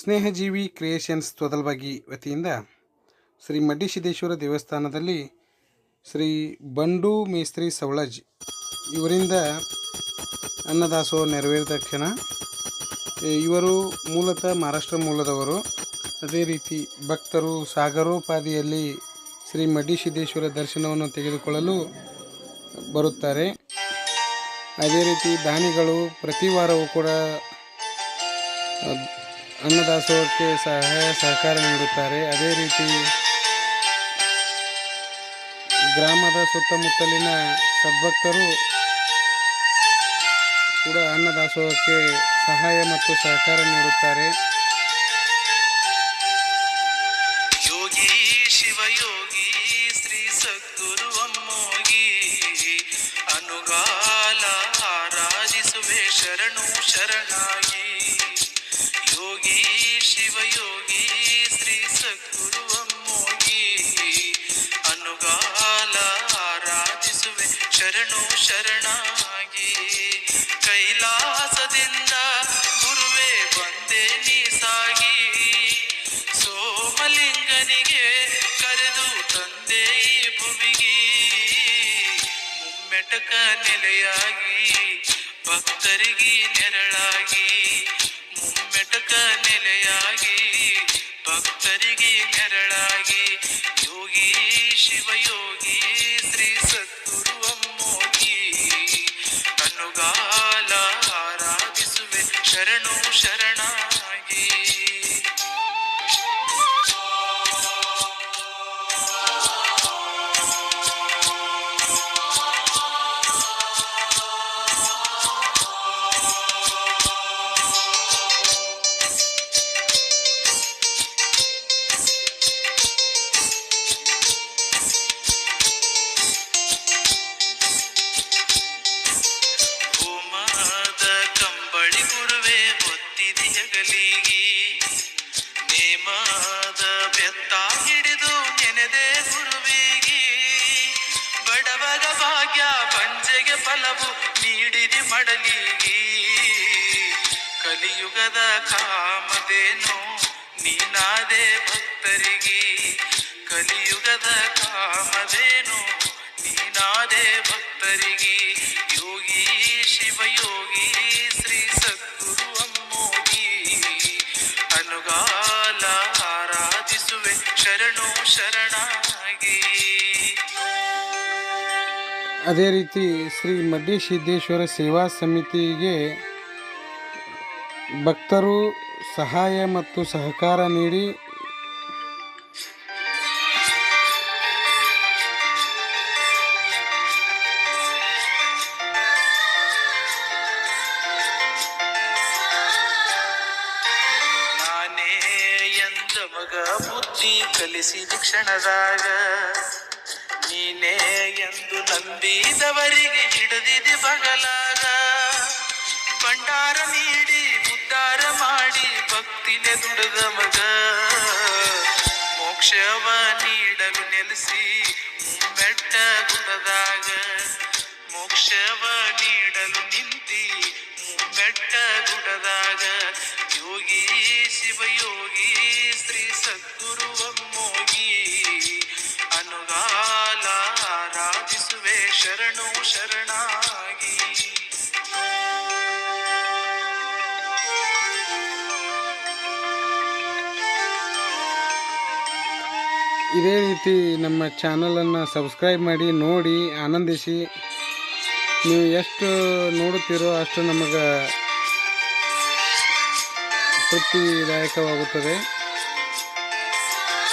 ಸ್ನೇಹಜೀವಿ creations ತೊದಲ್ಬಾಗಿ ವತಿಯಿಂದ ಶ್ರೀ ಮಡ್ಡಿಸಿದ್ದೇಶ್ವರ ದೇವಸ್ಥಾನದಲ್ಲಿ ಶ್ರೀ ಬಂಡು ಮೇಸ್ತ್ರಿ ಸವಳಜ್ ಇವರಿಂದ ಅನ್ನದಾಸೋಹ ನೆರವೇರಿದ ಕ್ಷಣ ಇವರು ಮೂಲತಃ ಮಹಾರಾಷ್ಟ್ರ ಮೂಲದವರು. ಅದೇ ರೀತಿ ಭಕ್ತರು ಸಾಗರೋಪಾದಿಯಲ್ಲಿ ಶ್ರೀ ಮಡ್ಡಿಸಿದ್ದೇಶ್ವರ ದರ್ಶನವನ್ನು ತೆಗೆದುಕೊಳ್ಳಲು ಬರುತ್ತಾರೆ. ಅದೇ ರೀತಿ ದಾನಿಗಳು ಪ್ರತಿ ವಾರವೂ ಕೂಡ ಅನ್ನದಾಸೋಹಕ್ಕೆ ಸಹಾಯ ಸಹಕಾರ ನೀಡುತ್ತಾರೆ. ಅದೇ ರೀತಿ ಗ್ರಾಮದ ಸುತ್ತಮುತ್ತಲಿನ ಸದ್ಭಕ್ತರು ಕೂಡ ಅನ್ನದಾಸೋಹಕ್ಕೆ ಸಹಾಯ ಮತ್ತು ಸಹಕಾರ ನೀಡುತ್ತಾರೆ. ಯೋಗಿ ಶಿವಯೋಗಿ ಶ್ರೀ ಸದ್ಗುರು ಅನುಗಾಲ ಶರಣು ಶರಣಾಗಿ ಕೈಲಾಸದಿಂದ ಗುರುವೇ ಬಂದೆ ನೀ ಸಾಗಿ. ಸೋಮಲಿಂಗನಿಗೆ ಕರೆದು ತಂದೆ ಈ ಭೂಮಿಗೆ ಮುಮ್ಮೆಟಕ ನೆಲೆಯಾಗಿ ಭಕ್ತರಿಗೆ ನೆರಳಾಗಿ. ಮುಮ್ಮೆಟಕ ನೆಲೆಯಾಗಿ ಭಕ್ತರಿಗೆ ನೆರಳಾಗಿ. ಆರಾಧಿಸುವೆ ಶರಣು ಫಲವು ನೀಡಿದಿ ಮಡಲಿಗೆ. ಕಲಿಯುಗದ ಕಾಮದೇನು ನೀನಾದೆ ಭಕ್ತರಿಗೆ. ಕಲಿಯುಗದ ಕಾಮದೇನು ನೀನಾದೆ ಭಕ್ತರಿಗೆ. ಯೋಗಿ ಶಿವಯೋಗಿ ಶ್ರೀ ಸದ್ಗುರು ಅಮ್ಮೋಗಿ. ಅನುಗಾಲ ಆರಾಧಿಸುವೆ ಶರಣು ಶರಣಾಗಿ. ಅದೇ ರೀತಿ ಶ್ರೀ ಮಡ್ಡಿ ಸಿದ್ದೇಶ್ವರ ಸೇವಾ ಸಮಿತಿಗೆ ಭಕ್ತರು ಸಹಾಯ ಮತ್ತು ಸಹಕಾರ ನೀಡಿ ಮಗ ಬುದ್ಧಿ ಕಲಿಸಿ ಕ್ಷಣದಾಗ ನೀನೇ ಎಂದು ನಂಬಿದವರಿಗೆ ಹಿಡಿದಿದೆ ಬಗಲಾಗ ಭಂಡಾರ ನೀಡಿ, ಉದ್ಧಾರ ಮಾಡಿ ಭಕ್ತಿನೆ ದುಡಿದ ಮಗ. ಮೋಕ್ಷವ ನೀಡಲು ನೆಲೆಸಿ ಬೆಟ್ಟ ಗುಡದಾಗ ಮೋಕ್ಷವ ನೀಡಲು ನಿಂತಿ ಬೆಟ್ಟ ಗುಡದಾಗ ಯೋಗಿ ಶಿವಯೋಗಿ ಶರಣು ಶರಣಾಗಿ. ಇದೇ ರೀತಿ ನಮ್ಮ ಚಾನಲನ್ನು ಸಬ್ಸ್ಕ್ರೈಬ್ ಮಾಡಿ, ನೋಡಿ, ಆನಂದಿಸಿ. ನೀವು ಎಷ್ಟು ನೋಡುತ್ತೀರೋ ಅಷ್ಟು ನಮಗೆ ತೃಪ್ತಿದಾಯಕವಾಗುತ್ತದೆ.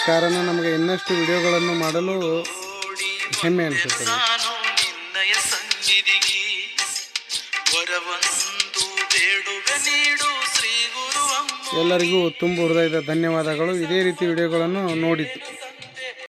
ಕಾರಣ, ನಮಗೆ ಇನ್ನಷ್ಟು ವಿಡಿಯೋಗಳನ್ನು ಮಾಡಲು ಹೆಮ್ಮೆ ಅನಿಸುತ್ತದೆ. ಎಲ್ಲರಿಗೂ ತುಂಬ ಹೃದಯದ ಧನ್ಯವಾದಗಳು. ಇದೇ ರೀತಿ ವಿಡಿಯೋಗಳನ್ನು ನೋಡಿ